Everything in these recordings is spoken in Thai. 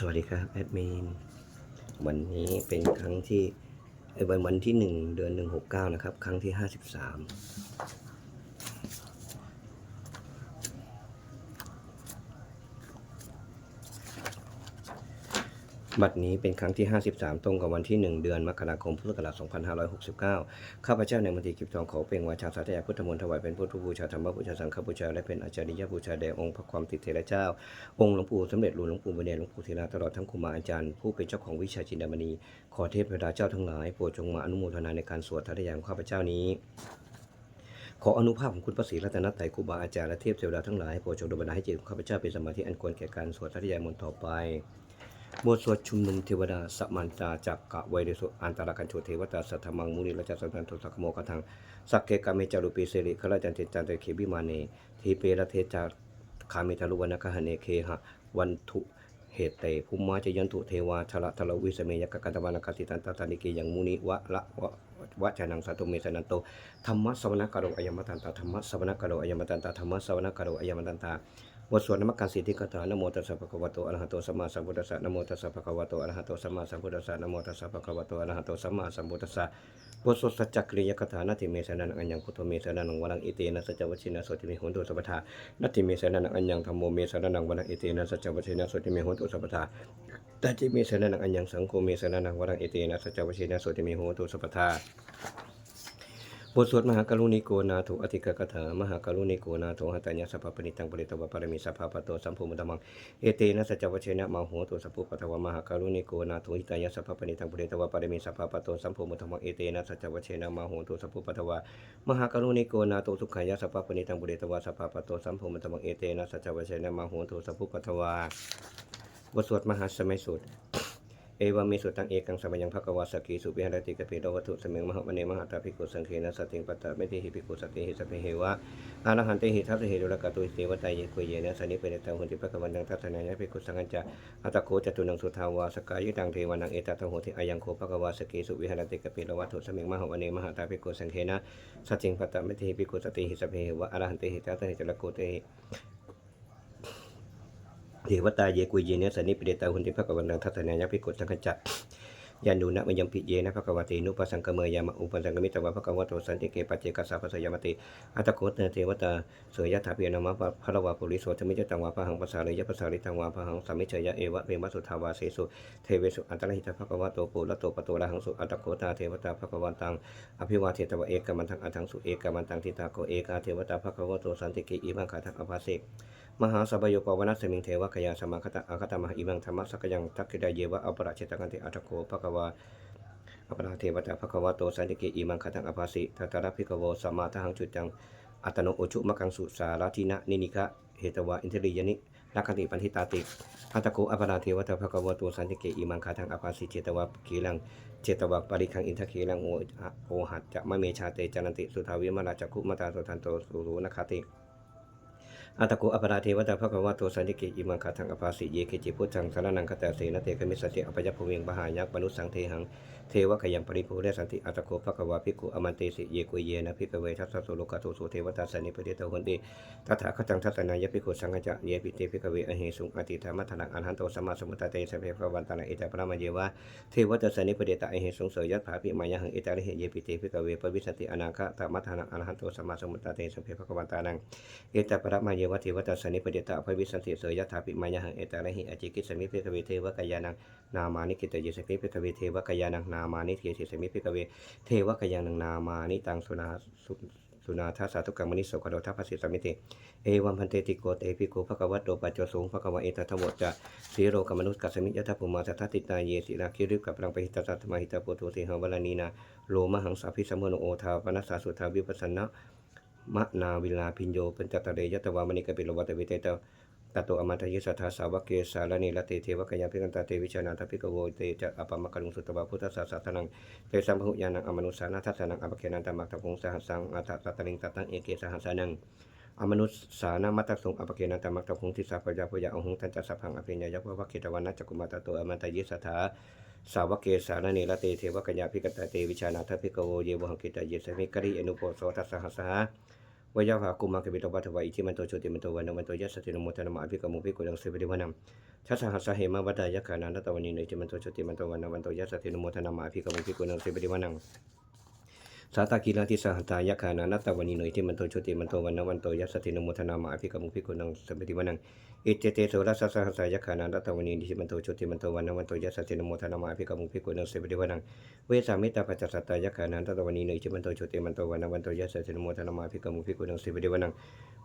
สวัสดีครับแอดมินวันนี้เป็นครั้งที่วันวันที่หนึ่งเดือนหนึ่งหกเก้านะครับ ครั้งที่ห้าสิบสาม บัดนี้เป็นครั้งที่ 53 ตรงกับวันที่ 1 เดือนมกราคมพุทธศักราช2569 ข้าพเจ้าในมนตรีกิบทองขอเป็นวาจาสาธยายพุทธมนต์ถวายเป็นพุทธบูชาธรรมบูชาสังฆบูชาและเป็นอาจาริยบูชาแด่องค์พระความติเทระเจ้า องค์หลวงปู่สมเด็จหลวงหลวงปู่บุญเดชหลวงปู่ธีระตลอดทั้งครูบาอาจารย์ผู้เป็นเจ้าของวิชาจินดามณี ขอเทพดาเจ้าทั้งหลายโปรดจงมาอนุโมทนาในการสวดทายายของข้าพเจ้านี้ขออนุภาพของคุณพระศรีรัตนตรัยครูบาอาจารย์และเทพเทวดาทั้งหลายโปรดจงดลบันดาลให้จิตของข้าพเจ้าเป็นสมาธิอันควรแก่การสวดทาายมนต์ต่อไป บทสวดชุมนุมเทวดาสมันตาจักกะไวเดสุอันตรกันโชเทวตาสัทธมังมุนิราชสันตันตุสักโมกทังสักเกกาเมจารุปีเสริขราจันเทจันเตเขบิมาเนทีเปรเทจาคามิทารุวนะกหเนเคหะวันทุเหตเตภุมมาจยันตุเทวาชละทะลวิสเมยกกันตวานคติตันตตานิเกยังมุนิวะละวะวะจานังสัตุเมสนันโตธรรมะสวนาการโรอายมตันตาธรรมะสวนาการโรอายมตันตาธรรมะสวนาการโรอายมตันตา บทสวดนมักการสิทธิกถานโมตัสสะภะคะวะโตอะระหะโตสัมมาสัมพุทธัสสะนโมตัสสะภะคะวะโตอะระหะโตสัมมาสัมพุทธัสสะนโมตัสสะภะคะวะโตอะระหะโตสัมมาสัมพุทธัสสะบทสวดสัจจกริยกถานาทิเมสนังอัญญังพุทโธเมสนังวรังอิเตนะสัจจวัชินะโสติเมโหนตุสัพพทานาทิเมสนังอัญญังธัมโมเมสนังวรังอิเตนะสัจจวัชินะโสติเมโหนตุสัพพทาตัจจิเมสนังอัญญังสังโฆเมสนังวรังอิเตนะสัจจวัชินะโสติเมโหนตุสัพพทา บทสวดมหากรุณิโกนาโถอธิกกถามหากรุณิโกนาโถหัตถญสัพพปนิตังปริตวปารมิสัพพะปโตสัมภูมิตมังเอเตนะสัจวเชนะมาโหตุสัพพุปะทวมหากรุณิโกนาโถหิตายสัพพปนิตังปริตวปารมิสัพพะปโตสัมภูมิตมังเอเตนะสัจวเชนะมาโหตุสัพพุปะทวมหากรุณิโกนาโถสุขายสัพพปนิตังปริตวสัพพะปโตสัมภูมิตมังเอเตนะสัจวเชนะมาโหตุสัพพุปะทวาบทสวดมหาสมัยสูตร เอวามิสุตังเอกังสมัยังภควาสกีสุวิหารติกปิโตวัตุสมิงมหมณีมหาตาภิกขุสังเคนะสติงปัตตะเมติหิภิกขุสติหิสพเพเหวะอารหันติหิทัสสะหิรุลกะตุหิเตวตายเยกุยเยนะสนิเปเนตังหุนติภควันตังทัศนายะภิกขุสังัญจะอัตโคจตุนังสุทาวาสกายุตังเทวานังเอตตะโหติอายังโคภควาสกีสุวิหารติกปิโตวัตุสมิงมหมณีมหาตาภิกขุสังเคนะสติงปัตตะเมติหิภิกขุสติหิสพเพเหวะอารหันติหิทัสสะหิรุลกตุหิ เทวตาเยกุยเยเนสนิปิเดตาหุนติภควันตังทัศนายะภิกขุสังกัญจะยันดูนะมยังปิเยนะภควตินุปสังกเมยามะอุปสังกมิตวะภควโตสันติเกปัจเจกัสสะปัสยามติอัตโคตเทวตาเสยยะถาเปียนามะพระวาปุริโสธมิจตังวาพระหังปัสสาเลยะปัสสาริตังวาพระหังสัมมิเชยะเอวะเวมัสุทาวาเสสุเทเวสุอัตรหิตภควโตปุระโตปโตระหังสุอัตโคตาเทวตาภควันตังอภิวาเทตวะเอกมันทังอัทังสุเอกมันตังทิตาโกเอกาเทวตาภควโตสันติเกอิมังคาทังอภาเสก มหาสัพโยปวนัสสมิงเทวะขยาสมาคตะอาคตมหาอิมังธรรมะสักยังทักขิดาเยวะอัปราเชตกันติอัตโกภควาอปราเทวตาภควโตสันติเกอิมังคตังอภาสิทัตระภิกขโวสมาทังจุจังอัตโนโอชุมกังสุสารทินะนินิกะเหตวะอินทริยนิลักขติปันทิตาติอัตตโกอปราเทวตาภควโตสันติเกอิมังคตังอภาสิเจตวะกีลังเจตวะปริคังอินทเคลังโอหัตจะมะเมชาเตจันติสุทาวิมราจักุมตาสุทันโตสุรูนคติ อัตตโกอัปราเทวตาภควโตสันติเกอิมังคตังอภาสิเยเกจิพุทธังสารนังคาตเสนเตกมิสติอปยัพพเวงบหายักมนุสังเทหังเทวะขยังปริภูเรสันติอัตตโกภควาภิกขุอมันเตสิเยกุเยนะภิกเวทัสสะโสโลกาโตสุเทวตาสันนิปเดตหุนติตถาคตังทัตนายภิกขุสังฆจะเยปิเตภิกเวอเหสุงอติธรรมะทนังอรหันโตสัมมาสมพุทธเตสะเพภวันตนะเอตปรมาเยวะเทวตาสันนิปเดตะอเหสุงเสยยัตถาภิมายะหังเอตระเหเยปิเตภิกเวปวิสติอนาคตมัทนังอรหันโตสัมมาสมพุทธเตสะเพภวันตานังเอตปรมาเยวะเทวตาสันนิปเดตะอภวิสันติเสยยถาภิมายะหังเอตระเหอจิกิสมิภิกขเวเทวกายานังนามานิกิตเยสมิพิกเวเทวกายานังนามานิเทเสสมิพิกเวเทวกายานังนามานิตังสุนาสุสุนาทัสสะทุกกังมณิโสกโดทัพพสิสมิเตเอวัมพันเตติโกเตปิโกภควะโตปัจจโสงภควะเอตทัมโมจะสีโรกมนุสกัสมิยทัพพุมาสัทติตาเยสิราคิริกับรังปหิตตัตมหิตาโปโตเทหวลานีนาโลมหังสาพิสมโนโอทาปนัสสาสุทาวิปัสสนะ มะนาวิลาพิญโยเปัญจตเรยตวามณิกปิโลวัตเวเตตตโตอมัตยิสัทธาสาวกเกสารณีละเตเทวกยาพิกันตาเตวิชานาทพิกโวเตจะอปมะกรุงสุตวาพุทธศาสตนังเตสัมภุญานังอมนุสานาทัสนังอปเกนันตมักตะพงสหัสังอัตตะตะลิงตะตังเอเกสหัสสนังอมนุสสานามัตตสงอปเกนันตมักตะพงทิสาปยาปยาองหงตันจัสสะพังอภิญญายัพวะเกตวันนัจจกุมาตโตอมัตยิสัทธาสาวกเกสารณีละเตเทวกยาพิกันตาเตวิชานาทพิกโวเยวหังกิตาเยสมิกริอนุโปโสทัสสหัสสะ วยาภากุมาคบิตวัตวะอิทิมันโตโชติมันโตวันวันโตยัสตินโมทนามาภิกขมุภิกุลังสวิริวนังทัสหัสสะเหมาวัดายะขานันตตวันีเนจิมันโตโชติมันโตวันวันโตยัสตินโมทนามาภิกขมุภิกุลังสวิริวนัง สาตากีฬาทิสหัตายะขานานัตตวันนีหน่อยที่มันโตโชติมันโตวันนวันโตยัสตินโมทนามาอภิกรรมุภิกุนังสัมปติวันังอิเจเตโสรัสสหัสายะขานานัตตวันนีที่มันโตโชติมันโตวันนวันโตยัสตินโมทนามาอภิกรรมุภิกุนังสัมปติวันังเวสามิตาปัจจสัตายะขานานัตตวันนีหน่อยที่มันโตโชติมันโตวันนวันโตยัสตินโมทนามาอภิกรรมุภิกุนังสัมปติวันัง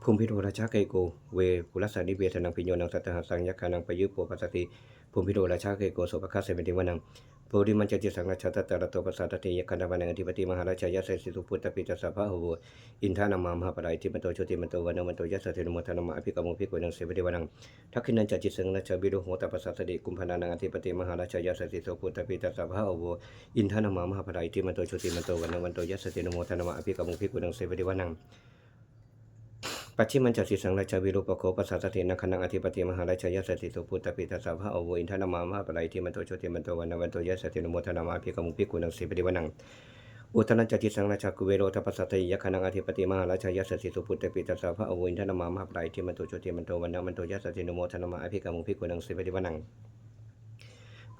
ภูมิพิโรราชาไกโกเวปุรัสสานิเวทนังปิโยนังสัตหัสสังยะขานังปยุปโปปัสสติ ภูมิพิโรราชาไกโกโสภคัสเสมิติวันังโพธิมันจจิสังฆชาตตระโตปัสสะตติยคันธวานังอธิปติมหาราชยะเสสิสุพุทธปิตสัพพะโหอินทานามามหาปรายทิมันโตโชติมันโตวันมันโตยัสสะเทนโมทนามะอภิกรรมภิกขุนังเสวิเดวนังทักขินันจจิสังฆชาบิโรโหตปัสสะสติกุมภานังอธิปติมหาราชยะเสสิสุพุทธปิตสัพพะโหอินทานามามหาปรายทิมันโตโชติมันโตวันมันโตยัสสะเทนโมทนามะอภิกรรมภิกขุนังเสวิเดวนัง ปัจฉิมันจสิสังราชาวิรูปโคปัสสะสตินักขนังอธิปติมหาราชายสติสุพุทธปิตาสัพพะอโวอินทนามามหาปรายที่มันโตโชติมันโตวันนวันโตยสตินโมทนามาภิกมุภิกุนังสิปฏิวันังอุทนันจจิสังราชกุเวโรทปัสสะติยะขนังอธิปติมหาราชายสติสุพุทธปิตาสัพพะอโวอินทนามามหาปรายที่มันโตโชติมันโตวันนวันโตยสตินโมทนามาภิกมุภิกุนังสิปฏิวันัง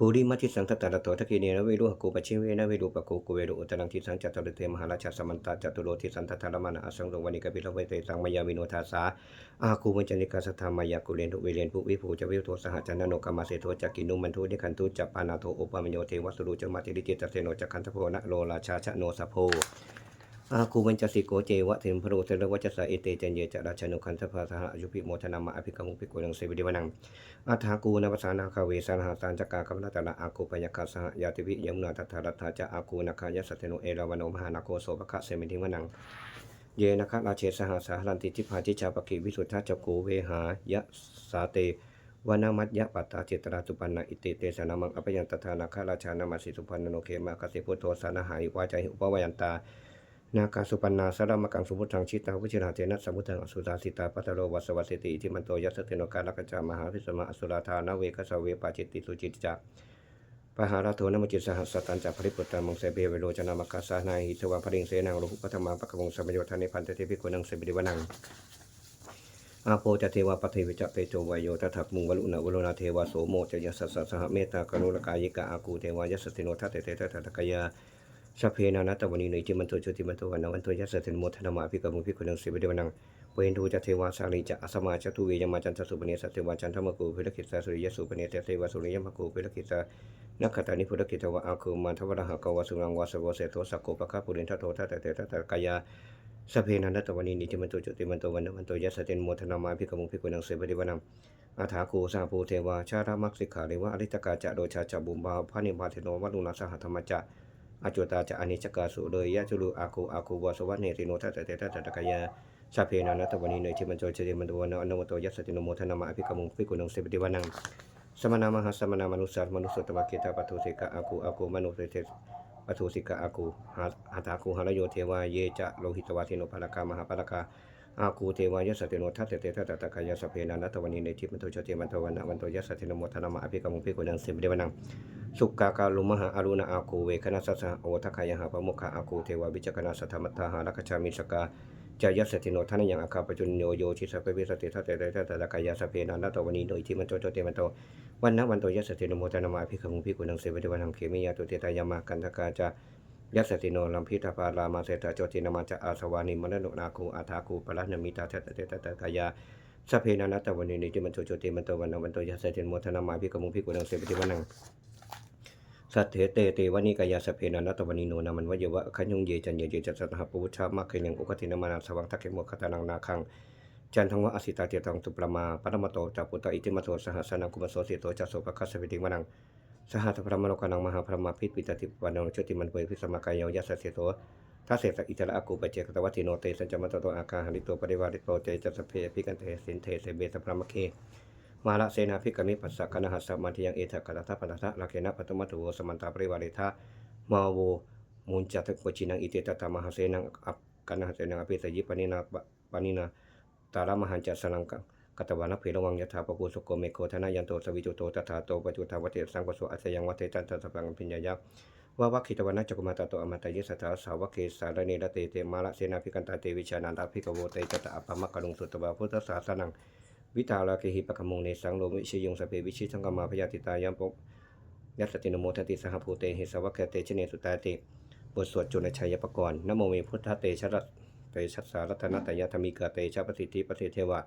ภูริมัติสังทตระโตทักิเนนะเวรุหกูปชิเวนะเวรุปะโกกุเวรุอุตรังทิสังจัตตรเตมหาราชสมันตาจัตุโรทิสันทธารมนะอสังโลวันิกปิลเวเตสังมายาวิโนทาสาอาคูมัญจนิกาสธามายากุเรนทุเวเรนภุวิภูจวิโทสหจันนโนกามาเสโทจักกินุมันทุนิคันทุจัปปานาโทอุปามโยเทวสุรุจมาติริจิตเสโนจักขันทโพนะโลราชาชะโนสะโพ อาคูวันจัสิโกเจวะเทมพโรเทระวัจสะเอเตจันเยจะราชนุคันธภาสหอยุพิโมทนามาอภิกรรมุภิโกุลังเสวิเดวนังอัฏฐากูนภาษานาคาเวสานาสานจักกากัมนาตระอาคูปยคาสหยาติวิยมนาตัทธารัตถาจะอาคูนาคายสเตโนเอราวันโนมหานาโคโสภคะเสมิทิวนังเยนะคะราเชสหสารันติจิพาจิชาปกิวิสุทธาจโกเวหายะสาเตวานามัตยะปัตตาเจตราสุปันนาอิติเตสนามังอภยันตถานาคาราชานามาสิสุปันนโนเคมากสิพุทโธสานาหายวาจาหิอุปวายันตา นาคาสุปันนาสารมกังสุพุทธังชิตาวิชิราเทนะสมุทังอสุตาสิตาปัตตโรวัสวัสิติอิทิมันโตยัสสเทโนกาลกัจจามหาพิสมาอสุราธานาเวกสเวปาจิตติสุจิตจักปหาราโทนมจิตสหัสตันจัปริปุตตมังเสเบเวโรจนามกัสสานาหิทวาพริงเสนังโลหุปธรรมาปะกวงสมโยธานิพันเตติภิกุนังเสบิริวนังอาโปจะเทวาปเทวิจเปโจวายโยตถักมุงวลุณวโรนาเทวาโสโมจะยสสสสหเมตตากรุณกายิกะอากูเทวายสติโนทัตเตเตทัตตะกยา สัพเพนานัตตวันีเนจิมันโตโชติมันโตวันนวันโตยัสเสะเทนโมทนามาภิกมุภิกุนังสิบเดวนังเวนทูจะเทวาสาลีจะอสมาจะทุเวยมาจันทสุปเนสเทวาจันทมกูภิรคิสาสุริยสุปเนเตเทวาสุริยมกูภิรคิสานักขตานิพุทธกิตวะอาคูมันทวรหะกวสุรังวาสวเสโตสักโกปะคะปุรินทโททัตเตทัตตะกายาสเพนานัตตวันีเนจิมันโตโชติมันโตวันนวันโตยัสสะเทนโมทนามาภิกมุภิกุนังสิบเดวนังอาถาคูสาภูเทวาชารามักสิกขาเรวะอริตกาจะโดชาจะบุมบาพระนิพพานเทโนวัลุณสหธรรมจะ อจุตาจะอนิจจกาสุเลยยะจุลูอาคูอาคูวาสวัสเนติโนทัตเตทัตตะกายาชาเพนานัตวันนี้เนที่มันโจเจติมันตวันอนุมโตยัสติโนโมทนามาอภิกมุงภิกุนังเสปติวันังสมนามหาสมนามนุสัตมนุสตวะเกตาปัทุสิกะอาคูอาคูมนุสเตปัทุสิกะอาคูหาตาคูหารโยเทวาเยจะโลหิตวาทิโนภารกามหาภารกา อาคูเทวายสติโนทัตเตทัตตะกายาสัพเพนานัตวันนี้เนที่มันโจเจติมันตวันวันโตยสติโนโมทนามาอภิกรรมุภิกุนังเสปติวานังสุกากาลุมหาอารุณอาคูเวคณะสัสสะโอทัคายหาปมุขะอาคูเทวาวิจกนาสัทธมัตตาหาลักชามิสกาจายสติโนท่านยังอาคาปจุนโยโยชิสะเปวิสติทัตเตเตทัตตะกายาสเพนันตวันีโดยที่มันโตโตเตมันโตวันนวันโตยสติโนโมทนามาภิกขุภิกขุนังเสวเดวันังเขมิยาตุเตตายามากันทกาจา ยัสสติโนลัมพิทาปารามาเสตโจตินามาจะอาสวานิมนโนนาคูอาทาคูปะละนมิตาทัตเตตตะกายาสัพเพนันตวันีโดยที่มันโตโตเตมันโตวันนวันโตยัสสติโนโมทนามาภิกขุภิกุนังเสวเดวันังสัตเถเตเตวนิกายาสเพนานัตวนิโนนามันวะเยวะขันยงเยจันเยเจจัตสหปุชามะเขยังอุคตินามานาสวังทักเกโมคตานังนาคังจันทังวะอสิตาเตตังตุปรมาปรมโตจัปุตตอิติมโตสหัสนังกุมโสสิโตจัสโสปะคัสสวิติมนัง สหัสพระมโนกานังมหาพระมาพิปิตติปวานังโชติมันเปยพิสมากายโยยัสเสโตทัสเสสอิจระอากูปเจกตวัติโนเตสัญจมตโตอาคาหริโตปริวาริโตเจจัสเพพิกันเทสินเทเสเบสพระมะเคมาละเสนาภิกขมิปัสสะกนหัสสะมันทิยังเอทะกัตถะปัตถะลักเกนะปัตตมัตุโวสมันตาปริวาริทะมาโวมุนจัตกจินังอิเตตตามหาเสนังอัปกนหัสเสนังอภิสยิปนินาปนินาตาระมหันจัสนังกั กตวานะเพรวังยถาปะกุสโกเมโคธนายันโตสวิจุโตตถาโตปจุทาวเตสังกโสอัสยังวัเตจันตสัพพังพิญญายะวาวัคิตวนาจักกุมาตโตอมตะยิสัทธาสาวกเกสารเนรเตเตมาละเสนาภิกันตาเตวิชานันตภิกโวเตจตะอัปะมะกะลุงสุตวาพุทธศาสนังวิตาลาเกหิปะกมงเนสังโลวิชยงสเพวิชิสังกมาพยาติตายัมปกยัสตินโมทติสหภูเตหิสวะเกเตชเนสุตาติบทสวดจุลชัยปกรณ์นโมเมพุทธเตชะรัตเตชัสสารัตนตยธรรมิกาเตชะปสิทธิปสิเทวะ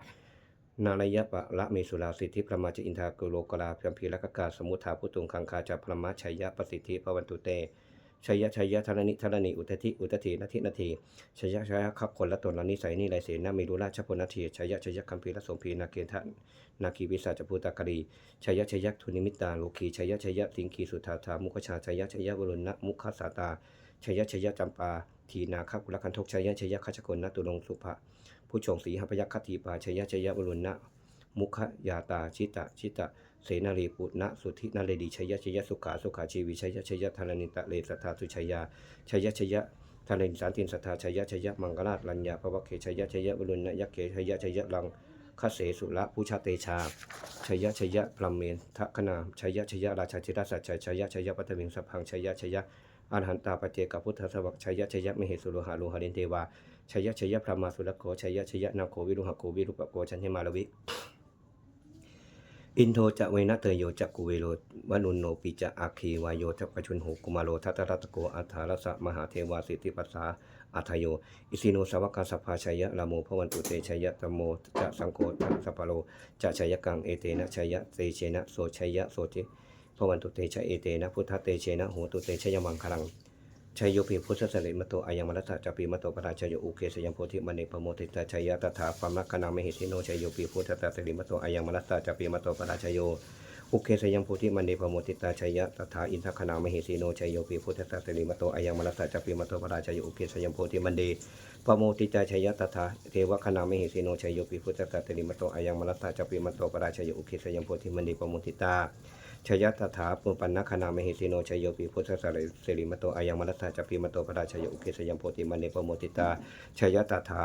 นารยะปะละเมสุลาสิทธิพระมาจอินทากุโลกลาเพียมพีละกกาสมุทธาพุตุงคังคาจาพระมาชัยยะปสิทธิพระวันตุเตชัยยะชัยยะธรณิธรณิอุตติอุตตินาทินาทีชัยยะชัยยะขับคนละตนละนิสัยนี่ไรเสนามีรุราชพลนาทีชัยยะชัยยะคัมภีละสมพีนาเกณฑะนาคีวิสาจภูตากรีชัยยะชัยยะทุนิมิตาโลคีชัยยะชัยยะสิงคีสุธาธามุขชาชัยยะชัยยะวรุณะมุขสาตาชัยยะชัยยะจำปาทีนาคกุลคันทกชัยยะชัยยะขจกลนตุลงสุภะ ผู้ชงสีหพยัคฆทีปาชยยะชยยะวรุณะมุขยาตาชิตะชิตะเสนารีปุณะสุธินาเรดีชยชยสุขาสุขาชีวิชยชยธารณิตะเลสัทธาสุชยาชยชยธารณิสานตินสัทธาชยชยมังกราชลัญญาภวะเคชยชยวรุณะยักเกชยชยลังคเสสุละผู้ชาเตชาชยชยพรมเมนทคณาชยชยราชาธิราชสัจชยชยปัตวิงสพังชยชยอรหันตาปเจกพุทธสวักชยชยมเหสุโลหาโลหะเรนเทวา ชยชยพระมาสุรโกชยชยนาโควิรุหโกวิรุปโกชันเทมาลวิ อินโทจะเวนะเตยโยจักกุเวโรวนุนโนปิจะอาคีวายโยทัปปชุนโหกุมาโรทัตตรัตโกอัฏฐารสะมหาเทวาสิทธิปัสสาอัทโย อิสิโนสวกาสภาชัยยะละโมพวันตุเตชัยยะตมโมจะสังโฆทัสสปโลจะชัยยะกังเอเตนะชัยยะเตเชนะโสชัยยะโสติพวันตุเตชะเอเตนะพุทธเตเชนะโหตุเตชยมังคลัง ชัยโยปิพุทธสลิมโตอายังมรัสสะจปิมโตปราชยโยอุเคสยังโพธิมณีปโมติตาชัยยะตถาปมัคคณามิหิติโนชัยโยปิพุทธสลิมโตอายังมรัสสะจปิมโตปราชยโยอุเคสยังโพธิมณีปโมติตาชัยยะตถาอินทคณามิหิติโนชัยโยปิพุทธสลิมโตอายังมรัสสะจปิมโตปราชยโยอุเคสยังโพธิมณีปโมติตาชัยยะตถาเทวคณามิหิติโนชัยโยปิพุทธสลิมโตอายังมรัสสะจปิมโตปราชยโยอุเคสยังโพธิมณีปโมติตา ชยตถาปุปันนคณามหิสิโนชยโยปิพุทธสารสิริมโตอายังมรัสสะจปิมโตพราชยโยอุเคสยมโพติมันเนปโมติตาชยตถา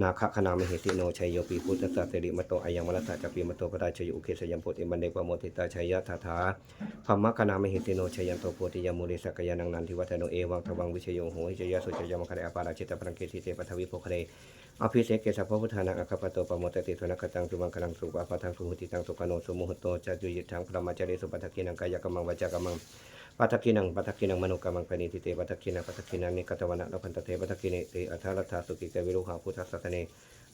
นาคคณามหิสิโนชัยโยปิพุทธสารสิริมโตอายังมรัสสะจปิมโตปราชยโยอุเคสยังโพธิมันเนปโมติตาชัยตถาธรรมคณามหิสิโนชัยันโตโพธิยมุริสักยานังนันทิวัฒโนเอวังทวังวิชโยโหหิจยะสุจยมคะเรอปาราชิตปรังเกติเตปทวิโพคะเรอภิเศกเกสัพพพุทธานังอคปโตปโมตติสุนักตังสุมังคลังสุปาปะทังสุหุติตังสุกโนสุโมหโตจะจุยิทังพระมาจาริสุปัฏฐกินังกายกรรมังวจากรรมัง ปัฏฐกินังปัฏฐกินังมโนกรรมังปณิติเตปัฏฐกินังปัฏฐกินังนิกตวนะลพันตเตปัฏฐกิเนติอัทธรัตถาสุกิเตวิรุหาพุทธสัตเน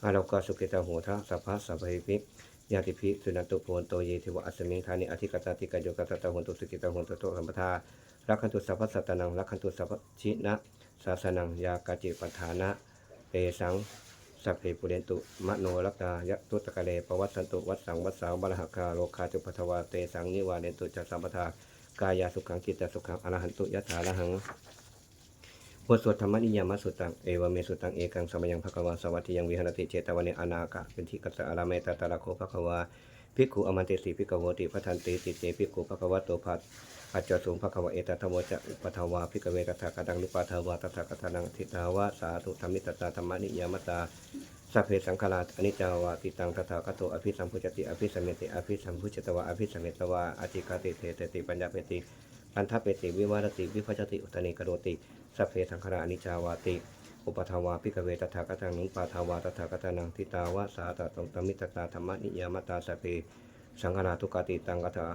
อาลกสุกิตาโหทะสัพพะสัพเพปิญาติภิสุนันตุโพนโตเยทิวะอัสมิงธานิอธิกตาติกาโยกัสตะโหนตุสุกิตาโหนตุโตสัมปทารักขันตุสัพพสัตตนังรักขันตุสัพพชินะศาสนังยากาจิปัฏฐานะเตสังสัพเพปุเรนตุมโนรักตายะตุตะกะเลปวัตสันตุวัดสังวัดสาวบรหคาโลคาจุปทวาเตสังนิวาเรนตุจัสสัมปทา กายาสุขังกิตตสุขังอรหันตุยะถาละหังบทสวดธรรมนิยามสุตัง เอวเมสุตัง เอกังสมยังภควาสวัสดิยังวิหารติเจตวันเนอนาคะเป็นที่กัสสะอารามตตาตระโคภควาภิกขุอมันเตสีภิกขโวติพัทันติติเจภิกขุภควะโตภัตอาจจสูงภควะเอตธรรมโมจะอุปทาวาภิกเวตถาคตังนุปาทาวาตถาคตานังทิตาวาสาธุธรรมิตตาธรรมนิยามตา สัพเพสังขาราอนิจจาวาติตังตถาคตโตอภิสัมพุจติอภิสัมเมติอภิสัมพุจตวะอภิสัมเมตวะอธิคาติเทเตติปัญญาเปติปันทเปติวิวารติวิภัจติอุตนิกโรติสัพเพสังขาราอนิจจาวาติอุปทาวาพิกเวตถาคตังนุปาทาวาตถาคตานังทิตาวะสาตตงตมิตตาธรรมนิยามตาสัพเพสังขาราทุกติตังกถา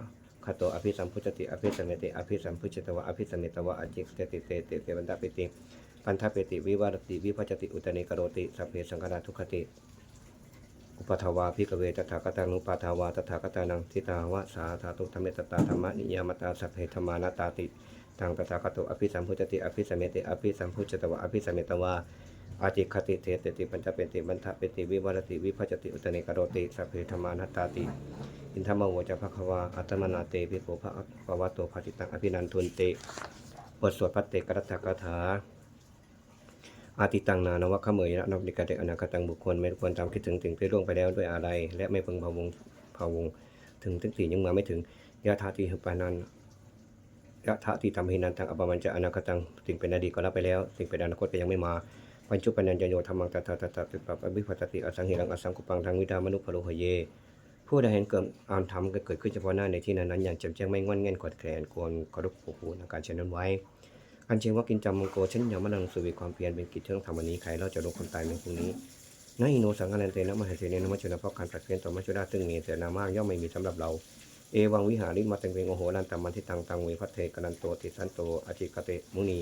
คตอภิสัมพุจติอภิสัมเมติอภิสัมพุจตวะอภิสัมเมตวะอจิกเตติเตเตเตปัญญาเปติ ปันทเปติวิวารติวิภัจติอุตเนกโรติสัพเพสังฆราทุกขติ อุปทาวาพิกเวตถาคตังนุปาทาวาตถาคตานังทิตาวะสาธาตุธรรมตตาธรรมนิยามตาสัพเพธรรมานาตาติตังตถาคตุอภิสัมพุจติอภิสัมเมติอภิสัมพุจตวะอภิสัมเมตวะอาจิคติเทตติปัญจเปติบันทเปติวิวารติวิภัจติอุตเนกโรติสัพเพธรรมานาตาติอินทรมโวจะภควาอัตมนาเตภิกขุภะภวะโตภาติตังอภินันทุนเตบทสวดพัตเตกรัตถกถา อาติตังนานวะขเมยนะนบนิกาเดอนาคตังบุคคลไม่ควรจำคิดถึงถึงที่ล่วงไปแล้วด้วยอะไร และไม่เพึงพะวงพะวง ถึงถึงสี่ยังมาไม่ถึงยะธาติหุปานันยะธาติธรรมหินันตังอปมันจะอนาคตังสิ่งเป็นอดีตก็รับไปแล้ว สิ่งเป็นอนาคตก็ยังไม่มาปัญจุปัญญญโยธรรมังตถาตถาติปัปอภิพัตติอสังหิรังอสังกุปังทางวิดามนุพโลหเย ผู้ใดเห็นเกิดอ่านธรรมก็เกิดขึ้นเฉพาะหน้าในที่นั้นนั้นอย่างแจ่มแจ้งไม่งอนเง่นกดแขนควรกระดุกผูผูในการเช่นนั้นไว้ อันเชิญว่ากินจำมังโกเช่นยามะนังสุวิความเพียรเป็นกิจที่ต้องทำวันนี้ใครเราจะรู้ความตายในพรุ่งนี้นาอิโนสังกันันเตนะมหาเสเนนะมัจจุนาเพราะการผลัดเปลี่ยนต่อมัจจุราซึ่งมีเสนามากย่อมไม่มีสำหรับเรา เอวังวิหาริมาตังเวงโอโหนันตมันทิตังตังเวพัทเทกนันโตติสันโตอจิกเตมุนี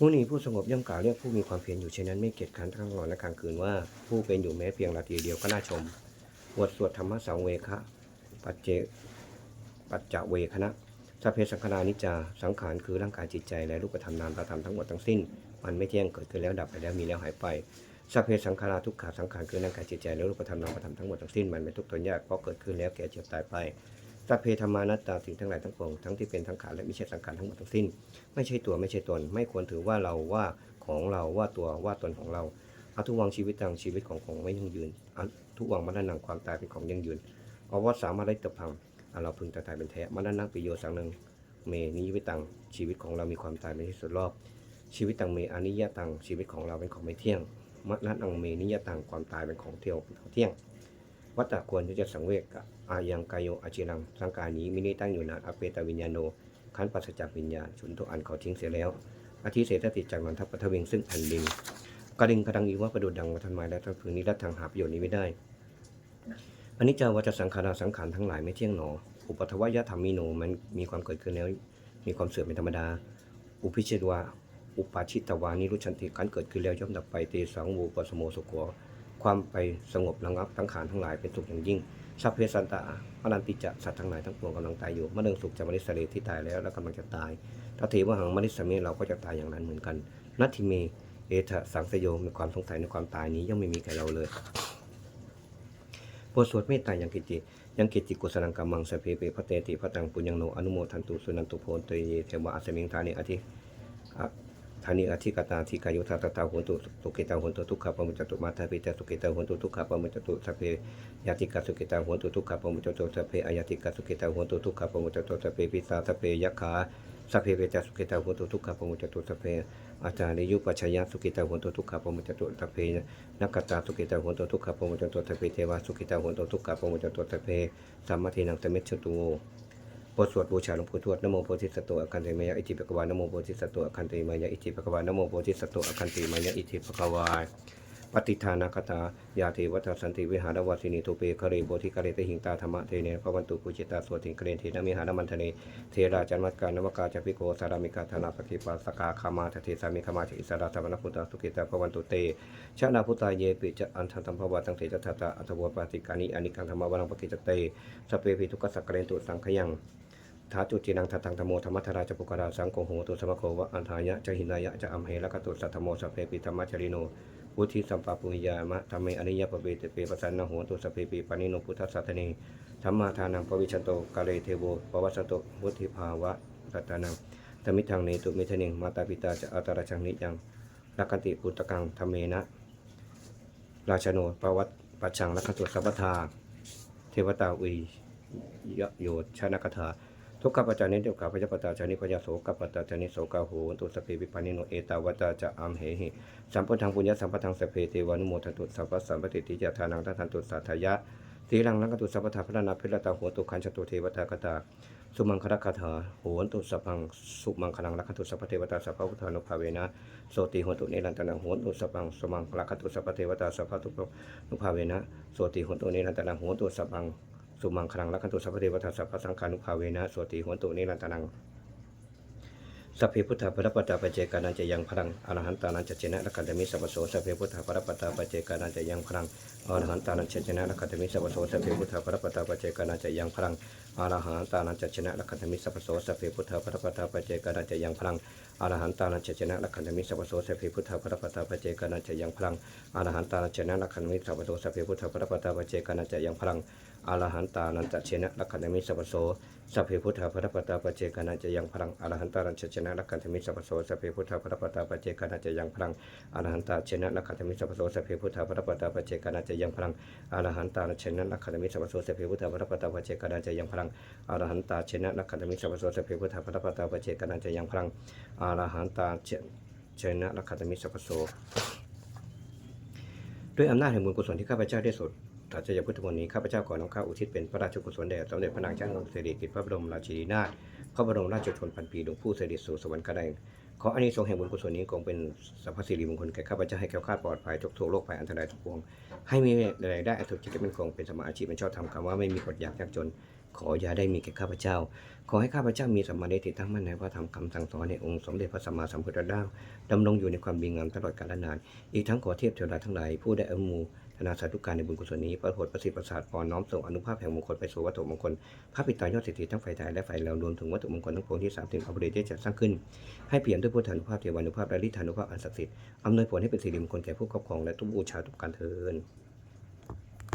มุนีผู้สงบย่อมกล่าวเรียกผู้มีความเพียรอยู่เช่นนั้นไม่เกียจค้านทั้งกลางวันและกลางคืนว่า ผู้เป็นอยู่แม้เพียงนาทีเดียวก็น่าชมบทสวดธรรมะสังเวคะ ปัจเจปัจจเวคณะ สัพเพสังขารานิจจาสังขารคือร่างกายจิตใจและรูปธรรมนามธรรมทั้งหมดทั้งสิ้น มันไม่เที่ยงเกิดขึ้นแล้วดับไปแล้วมีแล้วหายไปสัพเพสังขาราทุกขาสังขารคือร่างกายจิตใจและรูปธรรมนามธรรมทั้งหมดทั้งสิ้นมันเป็นทุกข์ทนยากเพราะเกิดขึ้นแล้วแก่เจ็บตายไปสัพเพธรรมานัตตาสิ่งทั้งหลายทั้งปวงทั้งที่เป็นทั้งขาและไม่ใช่สังขารทั้งหมดทั้งสิ้น ไม่ใช่ตัวไม่ใช่ตน ไม่ควรถือว่าเราว่าของเราว่าตัวว่าตนของเราอทุกวังชีวิตตังชีวิตของของไม่ยั่งยืนอทุกวังมรณะความตายเป็นของยั่งยืนอวสามารถได้ตบพัง อาเราพึงแต่ตายเป็นแท้มรณะปิโยสังนึงเมนิยวิตังชีวิตของเรามีความตายเป็นที่สุดรอบ ชีวิตตังเมอนิยตังชีวิตของเราเป็นของไม่เที่ยงมรณะเมนิยตังความตายเป็นของเที่ยวของเที่ยงวัตตะควรที่จะสังเวกอายังกายโยอาจิรังร่างกายนี้มิได้ตั้งอยู่นานอเปตวิญญาโนขันปราศจากวิญญาณชุนทุกอันเขาทิ้งเสียแล้วอาทิเศษติจากนันทปัทวิงซึ่งแผ่นดินกระดิ่งกระดังอีว่าประดุดดังวัฒนไม้และทั้งพึงนี้และทางหาประโยชน์นี้ไม่ได้ อันนี้จาวัจสังขาราสังขารทั้งหลายไม่เที่ยงหนอ อุปัทวยธรรมมิโนมันมีความเกิดขึ้นแล้ว มีความเสื่อมเป็นธรรมดา อุพิเชตวาอุปาชิตวานิรุชันติการเกิดขึ้นแล้วย่อมดับไปเตสังวูปสโมสุโกความไปสงบระงับทั้งขานทั้งหลายเป็นสุขอย่างยิ่งสัพเพสันตาอนันติจะสัตว์ทั้งหลายทั้งปวงกำลังตายอยู่มะเร็งสุขจากมริสเลที่ตายแล้วและกำลังจะตายถ้าเทวหังมนิสเมเราก็จะตายอย่างนั้นเหมือนกัน นัตถิเม เอทะสังสโยมีความสงสัยในความตายนี้ย่อมไม่มีแก่เราเลย บทสวดเมตตายังกิจิยังกิจิกุสลังกัมมังสเพเปพระเตติพระตังปุญญังโนอนุโมทันตุสุนันตุโพนเตยเทวะอัสมิงทานิอธิธานิอธิกตาธิกายุทาตตาโหนตุสุกิตาโหนตุทุกขปมุจตุมาทาปิตาสุกิตาโหนตุทุกขปมุจตุสัพเพยติกาสุกิตาโหนตุทุกขปมุจตุสัพเพอายติกาสุกิตาโหนตุทุกขปมุจตุสัพเพปิสาสัพเพยัคขาสัพเพเวจาสุกิตาโหนตุทุกขปมุจจตุสัพเพ อาจารย์นิยุปัชยะสุกิตาหุนตุทุกขปมุจจตุตะเพนักกตาสุกิตาหุนตุทุกขปมุจจตุตะเพเทวาสุกิตาหุนตุทุกขปมุจจตุตะเพสามมาทินังตะเมชตุโวบทสวดบูชาหลวงปู่ทวดนโมโพธิสัตว์อคันติมายะอิติปะกวานนโมโพธิสัตว์อคันติมายะอิติปะกวานนโมโพธิสัตว์อคันติมายะอิติปะกวา ปฏิทานาคตายาเทวัตสันติวิหารวาสินีทุเปคเรโพธิคะเรตหิงตาธรรมะเทเนภวันตุปุจิตาสวติงเกเรนเทนมิหารมันทเนเทราจันมัตการนวกาจพิโกสารามิกาธนาปกิปัสสกาคามาทเทสามิคามาเทอิสราสมณพุทธสุกิตาภวันตุเตชนะพุทธาเยปิจะอันทันธรรมภวะตังเถจัตตาอัตวปาติกานิอนิกังธรรมวังปกิจเตสเปปิทุกขสักเกรนตุสังขยังทาจุจินังทัตังธโมธรรมทราจปุกราสังโฆโหตุสมโควะอันทายะจะหินายะจะอัมเหละกตุสัทโมสเปปิธรรมจริโน พุทธิสัมปะปุญญามะธรรมเมอนิยปเปเตเปปสันนโหตุสเปปิปานิโนพุทธสัตตเนธรรมาทานังปวิชันโตกาเลเทโวปวัสโตวุฒิภาวะรัตนังธมิทังเนตุมิทเนงมาตาปิตาจะอัตระชังนิยังรักติปุตตะกังธรรมเมนะราชโนปวัตปัจฉังลักขตุสัพพทาเทวตาอุยยโยชนกถา ทุกขปัจจานิทุกขปัจจปตาจานิปยาโสกปัตตาจานิโสกาโหตุสพเพวิปานิโนเอตาวตาจะอัมเหหิสัมปทังปุญญสัมปทังสเพเทวานุโมทันตุสัพพสัมปติติจทานังทันตุสัทธายะทีรังนังกตุสัพพทาพระนาพิรตาโหตุขันชตุเทวตากตาสุมังคลคาถาโหนตุสัพพังสุมังคลังลักขตุสัพพเทวตาสัพพุทธานุภาเวนะโสติโหนตุเนรันตนาโหนตุสัพพังสุมังคลักขตุสัพพเทวตาสัพพทุนุภาเวนะโสติโหนตุเนรันตนาโหนตุสัพพัง สุมังคลังลักขตุสัพพเทวตาสัพพสังขานุภาเวนะสวติหันตุนิรันตานังสัพเพพุทธาปรปตาปเจกานันจะยังพลังอรหันตานันจะเจนะละคันตมิสัพพโสสัพเพพุทธาปรปตาปเจกานันจะยังพลังอรหันตานันจะเจนะละคันตมิสัพพโสสัพเพพุทธาปรปตาปเจกานันจะยังพลัง อรหันตานันจะเจนะละคันตมิสัพโสสัพเพพุทธาปรปตาปเจกานันจะยังพลังอรหันตานันจะเจนะละคันตมิสัพโสสัพเพพุทธาปรปตาปเจกานันจะยังพลังอรหันตานันจะเจนะละคันตมิสัพโสสัพเพพุทธาปรปตาปเจกานันจะยังพลังอรหันตานันจะเจนะละคันตมิสัพโสสัพเพพุทธาพระปัตตาปเจกานาจะยังพลังอรหันตารัญชนะลักขันธมิสัพโสสัพเพพุทธาพระปัตตาปเจกานาจะยังพลังอรหันตาชนะลักขันธมิสัพโสสัพเพพุทธาพระปัตตาปเจกานาจะยังพลังอรหันตานันชนะลักขันธมิสัพโสสัพเพพุทธาพระปัตตาปเจกานาจะยังพลังอรหันตาเชนะลักขันธมิสัพพโสสัพเพพุทธาพระปตาปเจกานจะยังพลังอรหันตาเชนะลักขันธมิสัพพโสด้วยอำนาจแห่งบุญกุศลที่ข้าพเจ้าได้สดถัดจยพุทธมนต์นี้ข้าพเจ้าขอน้อมข้าอุทิศเป็นพระราชกุศลแด่สมเด็จพระนางเจ้าสิริกิติ์พระบรมราชินีนาถพระบรมราชชนพันปีหลวงผู้เสด็จสู่สวรรคได้ขออานิสงส์แห่งบุญกุศลนี้คงเป็นสัพพสิริมงคลแก่ข้าพเจ้าให้แก้วคาดปลอดภัยทุกทุกโรคภัยอันตรายทุกปวงให้มีรายได้อันสุจริตเป็นคงเป็นสมาอาชีพเป็นชอบธรรมคำว่าไม่มีกฎอยากยากจน ขออย่าได้มีแก่ข้าพเจ้า ขอให้ข้าพเจ้ามีสัมมาทิฏฐิตั้งมั่นในพระธรรมคำสั่งสอนในองค์สมเด็จพระสัมมาสัมพุทธเจ้าดำรงอยู่ในความดีงามตลอดกาลนาน อีกทั้งขอเทียบเทวดาทั้งหลายผู้ได้อนุโมทนาสาธุการในบุญกุศลนี้ประโปรดประสิทธิ์ประสาทพรน้อมส่งอนุภาพแห่งมงคลไปสู่วัตถุมงคล พระปิตายอดสิทธิทั้งฝ่ายไทยและฝ่ายเรารวมถึงวัตถุมงคลทั้งปวงที่สามถึงอภิเดชที่จะสร้างขึ้น ให้เปี่ยนด้วยพุทธานุภาพเทวานุภาพและฤทธานุภาพอันศักดิ์สิทธิ์อำนวยผลให้เป็นสิริมงคลแก่ผู้ครอบครองและทุกบูชาทุกการเทิน